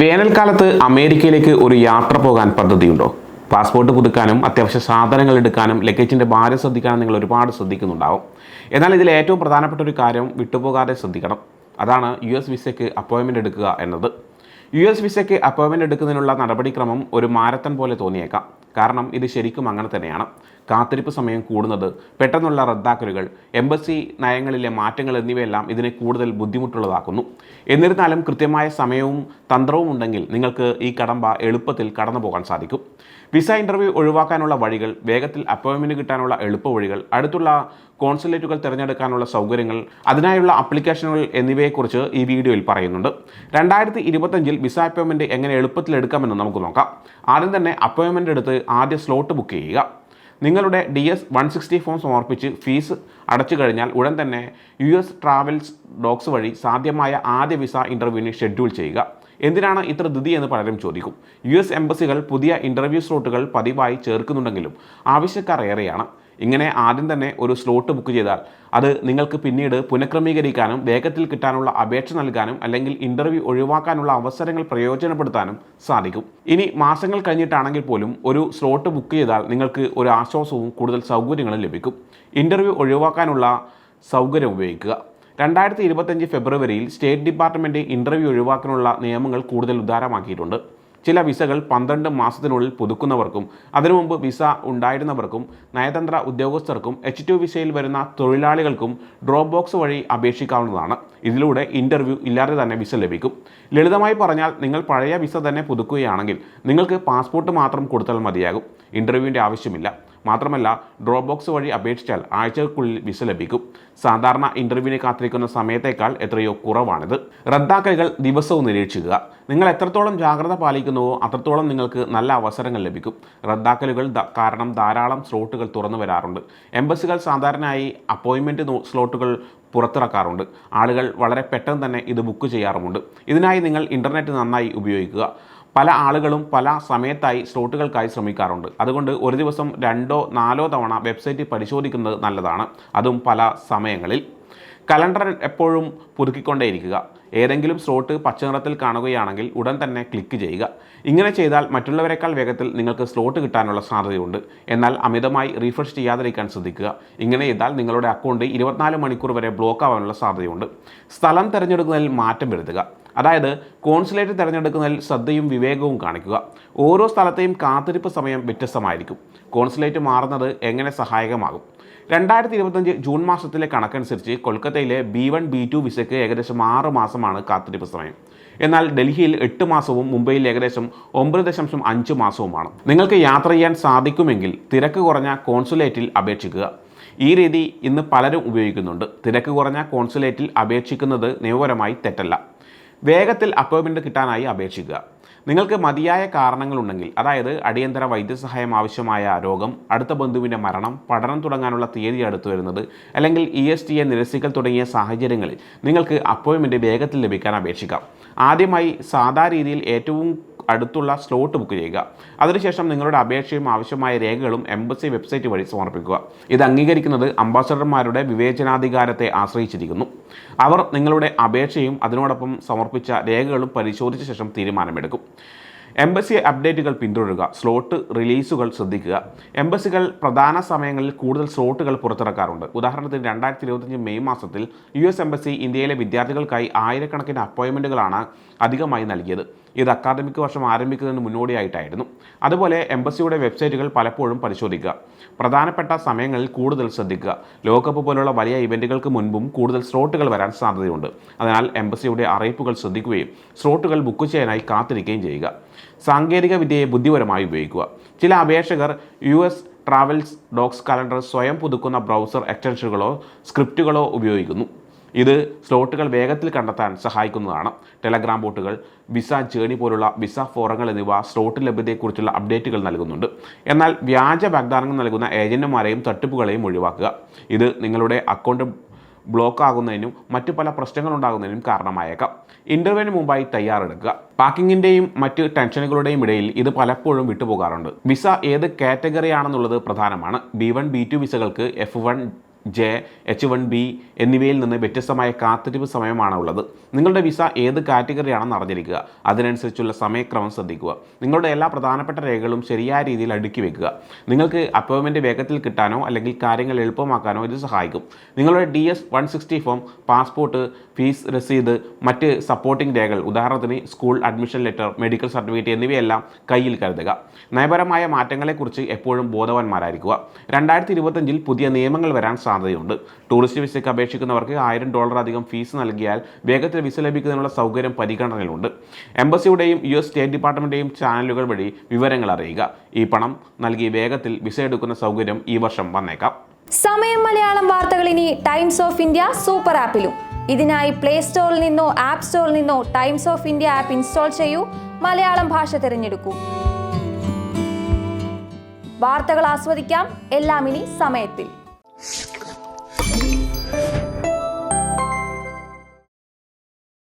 വേനൽക്കാലത്ത് അമേരിക്കയിലേക്ക് ഒരു യാത്ര പോകാൻ പദ്ധതിയുണ്ടോ? പാസ്പോർട്ട് പുതുക്കാനും അത്യാവശ്യ സാധനങ്ങൾ എടുക്കാനും ലഗേജിന്റെ ഭാരം ശ്രദ്ധിക്കാനും നിങ്ങൾ ഒരുപാട് ശ്രദ്ധിക്കുന്നുണ്ടാവും. എന്നാൽ ഇതിൽ ഏറ്റവും പ്രധാനപ്പെട്ട ഒരു കാര്യം വിട്ടുപോകാതെ ശ്രദ്ധിക്കണം. അതാണ് യു എസ് വിസയ്ക്ക് അപ്പോയിൻമെന്റ് എടുക്കുക എന്നത്. യു എസ് വിസയ്ക്ക് അപ്പോയിൻമെന്റ് എടുക്കുന്നതിനുള്ള നടപടിക്രമം ഒരു മാരത്തൺ പോലെ തോന്നിയേക്കാം. കാരണം ഇത് ശരിക്കും അങ്ങനെ തന്നെയാണ്. കാത്തിരിപ്പ് സമയം കൂടുന്നത് പെട്ടെന്നുള്ള റദ്ദാക്കലുകൾ എംബസി നയങ്ങളിലെ മാറ്റങ്ങൾ എന്നിവയെല്ലാം ഇതിനെ കൂടുതൽ ബുദ്ധിമുട്ടുള്ളതാക്കുന്നു. എന്നിരുന്നാലും കൃത്യമായ സമയവും തന്ത്രവും ഉണ്ടെങ്കിൽ നിങ്ങൾക്ക് ഈ കടമ്പ എളുപ്പത്തിൽ കടന്നു പോകാൻ സാധിക്കും. വിസ ഇന്റർവ്യൂ ഒഴിവാക്കാനുള്ള വഴികൾ വേഗത്തിൽ അപ്പോയിൻമെന്റ് കിട്ടാനുള്ള എളുപ്പ വഴികൾ അടുത്തുള്ള കോൺസുലേറ്റുകൾ തിരഞ്ഞെടുക്കാനുള്ള സൗകര്യങ്ങൾ അതിനായുള്ള അപ്ലിക്കേഷനുകൾ എന്നിവയെക്കുറിച്ച് ഈ വീഡിയോയിൽ പറയുന്നുണ്ട്. രണ്ടായിരത്തി ഇരുപത്തഞ്ചിൽ വിസ അപ്പോയിൻമെന്റ് എങ്ങനെ എളുപ്പത്തിൽ എടുക്കാമെന്ന് നമുക്ക് നോക്കാം. ആദ്യം തന്നെ അപ്പോയിൻമെന്റ് എടുത്ത് ആദ്യ സ്ലോട്ട് ബുക്ക് ചെയ്യുക. നിങ്ങളുടെ D S one sixty form സമർപ്പിച്ച് ഫീസ് അടച്ചു കഴിഞ്ഞാൽ ഉടൻ തന്നെ യു എസ് ട്രാവൽസ് ഡോക്സ് വഴി സാധ്യമായ ആദ്യ വിസ ഇന്റർവ്യൂവിന് ഷെഡ്യൂൾ ചെയ്യുക. എന്തിനാണ് ഇത്ര ധൃതി എന്ന് പലരും ചോദിക്കും. യു എസ് എംബസികൾ പുതിയ ഇന്റർവ്യൂ സ്ലോട്ടുകൾ പതിവായി ചേർക്കുന്നുണ്ടെങ്കിലും ആവശ്യക്കാർ ഏറെയാണ്. ഇങ്ങനെ ആദ്യം തന്നെ ഒരു സ്ലോട്ട് ബുക്ക് ചെയ്താൽ അത് നിങ്ങൾക്ക് പിന്നീട് പുനഃക്രമീകരിക്കാനും വേഗത്തിൽ കിട്ടാനുള്ള അപേക്ഷ നൽകാനും അല്ലെങ്കിൽ ഇന്റർവ്യൂ ഒഴിവാക്കാനുള്ള അവസരങ്ങൾ പ്രയോജനപ്പെടുത്താനും സാധിക്കും. ഇനി മാസങ്ങൾ കഴിഞ്ഞിട്ടാണെങ്കിൽ പോലും ഒരു സ്ലോട്ട് ബുക്ക് ചെയ്താൽ നിങ്ങൾക്ക് ഒരു ആശ്വാസവും കൂടുതൽ സൗകര്യങ്ങളും ലഭിക്കും. ഇന്റർവ്യൂ ഒഴിവാക്കാനുള്ള സൗകര്യം ഉപയോഗിക്കുക. രണ്ടായിരത്തി ഇരുപത്തഞ്ച് ഫെബ്രുവരിയിൽ സ്റ്റേറ്റ് ഡിപ്പാർട്ട്മെന്റ് ഇന്റർവ്യൂ ഒഴിവാക്കാനുള്ള നിയമങ്ങൾ കൂടുതൽ ഉദാരമാക്കിയിട്ടുണ്ട്. ചില വിസകൾ പന്ത്രണ്ട് മാസത്തിനുള്ളിൽ പുതുക്കുന്നവർക്കും അതിനു മുമ്പ് വിസ ഉണ്ടായിരുന്നവർക്കും നയതന്ത്ര ഉദ്യോഗസ്ഥർക്കും എച്ച് ടു വിസയിൽ വരുന്ന തൊഴിലാളികൾക്കും ഡ്രോപ്പ് ബോക്സ് വഴി അപേക്ഷിക്കാവുന്നതാണ്. ഇതിലൂടെ ഇന്റർവ്യൂ ഇല്ലാതെ തന്നെ വിസ ലഭിക്കും. ലളിതമായി പറഞ്ഞാൽ നിങ്ങൾ പഴയ വിസ തന്നെ പുതുക്കുകയാണെങ്കിൽ നിങ്ങൾക്ക് പാസ്പോർട്ട് മാത്രം കൊടുത്താൽ മതിയാകും. ഇന്റർവ്യൂവിന്റെ ആവശ്യമില്ല. മാത്രമല്ല ഡ്രോപ്പ് ബോക്സ് വഴി അപേക്ഷിച്ചാൽ ആഴ്ചകൾക്കുള്ളിൽ വിസ ലഭിക്കും. സാധാരണ ഇന്റർവ്യൂവിനെ കാത്തിരിക്കുന്ന സമയത്തേക്കാൾ എത്രയോ കുറവാണിത്. റദ്ദാക്കലുകൾ ദിവസവും നിരീക്ഷിക്കുക. നിങ്ങൾ എത്രത്തോളം ജാഗ്രത പാലിക്കുന്നുവോ അത്രത്തോളം നിങ്ങൾക്ക് നല്ല അവസരങ്ങൾ ലഭിക്കും. റദ്ദാക്കലുകൾ കാരണം ധാരാളം സ്ലോട്ടുകൾ തുറന്നു വരാറുണ്ട്. എംബസികൾ സാധാരണയായി അപ്പോയിൻമെന്റ് സ്ലോട്ടുകൾ പുറത്തിറക്കാറുണ്ട്. ആളുകൾ വളരെ പെട്ടെന്ന് തന്നെ ഇത് ബുക്ക് ചെയ്യാറുമുണ്ട്. ഇതിനായി നിങ്ങൾ ഇന്റർനെറ്റ് നന്നായി ഉപയോഗിക്കുക. പല ആളുകളും പല സമയത്തായി സ്ലോട്ടുകൾക്കായി ശ്രമിക്കാറുണ്ട്. അതുകൊണ്ട് ഒരു ദിവസം രണ്ടോ നാലോ തവണ വെബ്സൈറ്റ് പരിശോധിക്കുന്നത് നല്ലതാണ്. അതും പല സമയങ്ങളിൽ. കലണ്ടർ എപ്പോഴും പുതുക്കിക്കൊണ്ടേയിരിക്കുക. ഏതെങ്കിലും സ്ലോട്ട് പച്ച നിറത്തിൽ കാണുകയാണെങ്കിൽ ഉടൻ തന്നെ ക്ലിക്ക് ചെയ്യുക. ഇങ്ങനെ ചെയ്താൽ മറ്റുള്ളവരെക്കാൾ വേഗത്തിൽ നിങ്ങൾക്ക് സ്ലോട്ട് കിട്ടാനുള്ള സാധ്യതയുണ്ട്. എന്നാൽ അമിതമായി റീഫ്രഷ് ചെയ്യാതിരിക്കാൻ ശ്രദ്ധിക്കുക. ഇങ്ങനെ ചെയ്താൽ നിങ്ങളുടെ അക്കൗണ്ട് ഇരുപത്തിനാല് മണിക്കൂർ വരെ ബ്ലോക്ക് ആവാനുള്ള സാധ്യതയുണ്ട്. സ്ഥലം തിരഞ്ഞെടുക്കുന്നതിൽ മാറ്റം വരുത്തുക. അതായത് കോൺസുലേറ്റ് തിരഞ്ഞെടുക്കുന്നതിൽ ശ്രദ്ധയും വിവേകവും കാണിക്കുക. ഓരോ സ്ഥലത്തെയും കാത്തിരിപ്പ് സമയം വ്യത്യസ്തമായിരിക്കും. കോൺസുലേറ്റ് മാറുന്നത് എങ്ങനെ സഹായകമാകും? രണ്ടായിരത്തി ഇരുപത്തഞ്ച് ജൂൺ മാസത്തിലെ കണക്കനുസരിച്ച് കൊൽക്കത്തയിലെ ബി വൺ ബി ടു വിസയ്ക്ക് ഏകദേശം ആറ് മാസമാണ് കാത്തിരിപ്പ് സമയം. എന്നാൽ ഡൽഹിയിൽ എട്ട് മാസവും മുംബൈയിൽ ഏകദേശം ഒമ്പത് ദശാംശം അഞ്ച് മാസവുമാണ്. നിങ്ങൾക്ക് യാത്ര ചെയ്യാൻ സാധിക്കുമെങ്കിൽ തിരക്ക് കുറഞ്ഞ കോൺസുലേറ്റിൽ അപേക്ഷിക്കുക. ഈ രീതി ഇന്ന് പലരും ഉപയോഗിക്കുന്നുണ്ട്. തിരക്ക് കുറഞ്ഞ കോൺസുലേറ്റിൽ അപേക്ഷിക്കുന്നത് നിയമപരമായി തെറ്റല്ല. വേഗത്തിൽ അപ്പോയിൻമെന്റ് കിട്ടാനായി അപേക്ഷിക്കുക. നിങ്ങൾക്ക് മതിയായ കാരണങ്ങളുണ്ടെങ്കിൽ അതായത് അടിയന്തര വൈദ്യസഹായം ആവശ്യമായ രോഗം അടുത്ത ബന്ധുവിന്റെ മരണം പഠനം തുടങ്ങാനുള്ള തീയതി അടുത്തു വരുന്നത് അല്ലെങ്കിൽ ഇ എസ് ടി എ നിരസിക്കൽ തുടങ്ങിയ സാഹചര്യങ്ങളിൽ നിങ്ങൾക്ക് അപ്പോയിൻമെന്റ് വേഗത്തിൽ ലഭിക്കാൻ അപേക്ഷിക്കാം. ആദ്യമായി സാധാ രീതിയിൽ ഏറ്റവും അടുത്തുള്ള സ്ലോട്ട് ബുക്ക് ചെയ്യുക. അതിനുശേഷം നിങ്ങളുടെ അപേക്ഷയും ആവശ്യമായ രേഖകളും എംബസി വെബ്സൈറ്റ് വഴി സമർപ്പിക്കുക. ഇത് അംഗീകരിക്കുന്നത് അംബാസഡർമാരുടെ വിവേചനാധികാരത്തെ ആശ്രയിച്ചിരിക്കുന്നു. അവർ നിങ്ങളുടെ അപേക്ഷയും അതിനോടൊപ്പം സമർപ്പിച്ച രേഖകളും പരിശോധിച്ച ശേഷം തീരുമാനമെടുക്കും. എംബസി അപ്ഡേറ്റുകൾ പിന്തുടരുക സ്ലോട്ട് റിലീസുകൾ ശ്രദ്ധിക്കുക. എംബസികൾ പ്രധാന സമയങ്ങളിൽ കൂടുതൽ സ്ലോട്ടുകൾ പുറത്തിറക്കാറുണ്ട്. ഉദാഹരണത്തിന് രണ്ടായിരത്തി ഇരുപത്തഞ്ച് മെയ് മാസത്തിൽ യു എസ് എംബസി ഇന്ത്യയിലെ വിദ്യാർത്ഥികൾക്കായി ആയിരക്കണക്കിന് അപ്പോയിൻമെന്റുകളാണ് അധികമായി നൽകിയത്. ഇത് അക്കാദമിക് വർഷം ആരംഭിക്കുന്നതിന് മുന്നോടിയായിട്ടായിരുന്നു. അതുപോലെ എംബസിയുടെ വെബ്സൈറ്റുകൾ പലപ്പോഴും പരിശോധിക്കുക. പ്രധാനപ്പെട്ട സമയങ്ങളിൽ കൂടുതൽ ശ്രദ്ധിക്കുക. ലോകകപ്പ് പോലുള്ള വലിയ ഇവന്റുകൾക്ക് മുൻപും കൂടുതൽ സ്ലോട്ടുകൾ വരാൻ സാധ്യതയുണ്ട്. അതിനാൽ എംബസിയുടെ അറിയിപ്പുകൾ ശ്രദ്ധിക്കുകയും സ്ലോട്ടുകൾ ബുക്ക് ചെയ്യാനായി കാത്തിരിക്കുകയും ചെയ്യുക. സാങ്കേതിക വിദ്യയെ ബുദ്ധിപരമായി ഉപയോഗിക്കുക. ചില അപേക്ഷകർ U S travels docs calendar സ്വയം പുതുക്കുന്ന ബ്രൗസർ എക്സ്റ്റൻഷനുകളോ സ്ക്രിപ്റ്റുകളോ ഉപയോഗിക്കുന്നു. ഇത് സ്ലോട്ടുകൾ വേഗത്തിൽ കണ്ടെത്താൻ സഹായിക്കുന്നതാണ്. ടെലഗ്രാം ബോട്ടുകൾ വിസ ജേണി പോലുള്ള വിസ ഫോറങ്ങൾ എന്നിവ സ്ലോട്ട് ലഭ്യതയെക്കുറിച്ചുള്ള അപ്ഡേറ്റുകൾ നൽകുന്നുണ്ട്. എന്നാൽ വ്യാജ വാഗ്ദാനങ്ങൾ നൽകുന്ന ഏജന്റുമാരെയും തട്ടിപ്പുകളെയും ഒഴിവാക്കുക. ഇത് നിങ്ങളുടെ അക്കൗണ്ട് ബ്ലോക്ക് ആകുന്നതിനും മറ്റു പല പ്രശ്നങ്ങളുണ്ടാകുന്നതിനും കാരണമായേക്കാം. ഇന്റർവ്യൂവിന് മുമ്പായി തയ്യാറെടുക്കുക. പാക്കിങ്ങിന്റെയും മറ്റ് ടെൻഷനുകളുടെയും ഇടയിൽ ഇത് പലപ്പോഴും വിട്ടുപോകാറുണ്ട്. വിസ ഏത് കാറ്റഗറി ആണെന്നുള്ളത് പ്രധാനമാണ്. B one B two വിസകൾക്ക് F one J H one B എന്നിവയിൽ നിന്ന് വ്യത്യസ്തമായ കാത്തിരിപ്പ് സമയമാണ് ഉള്ളത് നിങ്ങളുടെ വിസ ഏത് കാറ്റഗറിയാണെന്ന് അറിഞ്ഞിരിക്കുക. അതിനനുസരിച്ചുള്ള സമയക്രമം ശ്രദ്ധിക്കുക. നിങ്ങളുടെ എല്ലാ പ്രധാനപ്പെട്ട രേഖകളും ശരിയായ രീതിയിൽ അടുക്കി വെക്കുക. നിങ്ങൾക്ക് അപ്പോയിൻമെന്റ് വേഗത്തിൽ കിട്ടാനോ അല്ലെങ്കിൽ കാര്യങ്ങൾ എളുപ്പമാക്കാനോ ഇത് സഹായിക്കും. നിങ്ങളുടെ D S one sixty form passport fees രസീത് മറ്റ് സപ്പോർട്ടിംഗ് രേഖകൾ ഉദാഹരണത്തിന് school admission letter medical certificate എന്നിവയെല്ലാം കയ്യിൽ കരുതുക. നയപരമായ മാറ്റങ്ങളെക്കുറിച്ച് എപ്പോഴും ബോധവാന്മാരായിരിക്കുക. രണ്ടായിരത്തി ഇരുപത്തഞ്ചിൽ പുതിയ നിയമങ്ങൾ വരാൻ സാധ്യതയുണ്ട്. ടൂറിസ്റ്റ് വിസയ്ക്ക് അപേക്ഷിക്കുന്നവർക്ക് ആയിരം ഡോളർ അധികം ഫീസ് നൽകിയാൽ വേഗത്തിൽ വിസ ലഭിക്കുന്നതിനുള്ള സൗകര്യം പരിഗണനയിലുണ്ട്. എംബസിയുടെയും യു എസ് സ്റ്റേറ്റ് ഡിപ്പാർട്ട്മെന്റിന്റെയും ചാനലുകൾ വഴി വിവരങ്ങൾ അറിയുക. ഈ പണം നൽകി വേഗത്തിൽ വിസ എടുക്കുന്ന സൗകര്യം ഈ വർഷം വന്നേക്കാം. സമയം മലയാളം വാർത്തകൾ ഇനി ടൈംസ് ഓഫ് ഇന്ത്യ സൂപ്പർ ആപ്പിലും. ഇതിനായി പ്ലേ സ്റ്റോറിൽ നിന്നോ ആപ്പ് സ്റ്റോറിൽ നിന്നോ Times of India app install ചെയ്യൂ. മലയാളം ഭാഷ തിരഞ്ഞെടുക്കൂ. വാർത്തകൾ ആസ്വദിക്കാം. എല്ലാം ഇനി സമയത്തിൽ.